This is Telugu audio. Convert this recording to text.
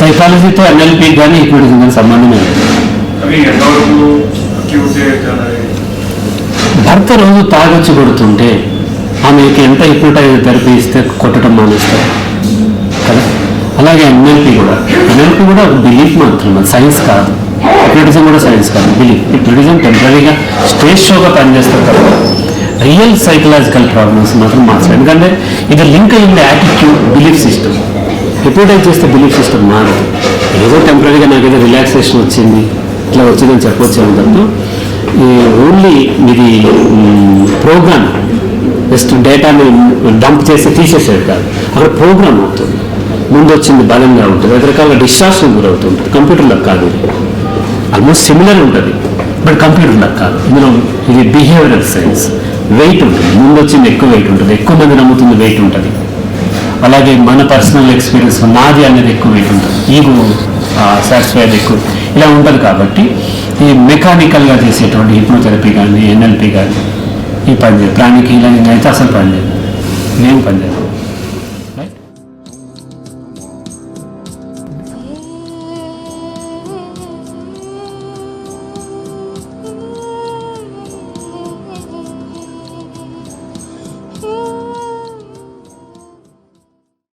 సైకాలజీతో ఎన్ఎల్పి కానీ హిప్నోటిజం కానీ సంబంధమే భర్త రోజు తాగొచ్చి కొడుతుంటే ఆమెకి ఎంత హిప్నోటైజ్ థెరపీ ఇస్తే కొట్టడం మానేస్తారు. కదా? అలాగే ఎన్ఎల్పి కూడా. ఎన్ఎల్పి కూడా ఒక బిలీఫ్ మాత్రం సైన్స్ కాదు. హిప్నోటిజం కూడా సైన్స్ కాదు బిలీఫ్. హిప్నోటిజం టెంపరీగా స్టేజ్ షోగా పనిచేస్తారు తప్ప రియల్ సైకలాజికల్ ప్రాబ్లమ్స్ మాత్రం మార్చాలి ఎందుకంటే ఇది లింక్ అయ్యింది యాటిట్యూడ్ బిలీఫ్ సిస్టమ్. హిప్నోటైజ్ చేస్తే బిలీఫ్ సిస్టమ్ మారదు. ఏదో టెంపరీగా నాకు ఏదో రిలాక్సేషన్ వచ్చింది ఇట్లా వచ్చిందని చెప్పొచ్చు తప్ప ఓన్లీ ఇది ప్రోగ్రామ్ జస్ట్ డేటాని డంప్ చేసి తీసేసేది కాదు. అక్కడ ప్రోగ్రామ్ అవుతుంది. ముందు వచ్చింది బలంగా ఉంటుంది. రకరకాల డిస్ట్రాక్షన్ గురవుతుంటుంది కంప్యూటర్లకు కాదు ఆల్మోస్ట్ సిమిలర్ ఉంటుంది. బట్ కంప్యూటర్లకు కాదు. ఇందులో ఇది బిహేవియరల్ సైన్స్ వెయిట్ ఉంటుంది. ముందు వచ్చింది ఎక్కువ వెయిట్ ఉంటుంది. ఎక్కువ మంది నమ్ముతుంది వెయిట్ ఉంటుంది. అలాగే మన పర్సనల్ ఎక్స్పీరియన్స్ నాది అనేది ఎక్కువ వెయిట్ ఉంటుంది. ఈగో సాటిస్ఫైడ్ ఎక్కువ. ఇలా ఉంటుంది కాబట్టి ఈ మెకానికల్గా చేసేటువంటి హిప్నోథెరపీ కానీ ఎన్ఎల్పి కానీ ఈ పనిచేయదు ప్రాణికి ప్రాణిక్ హీలింగ్ అయితే అసలు పనిచేయదు నేను పనిచేయదు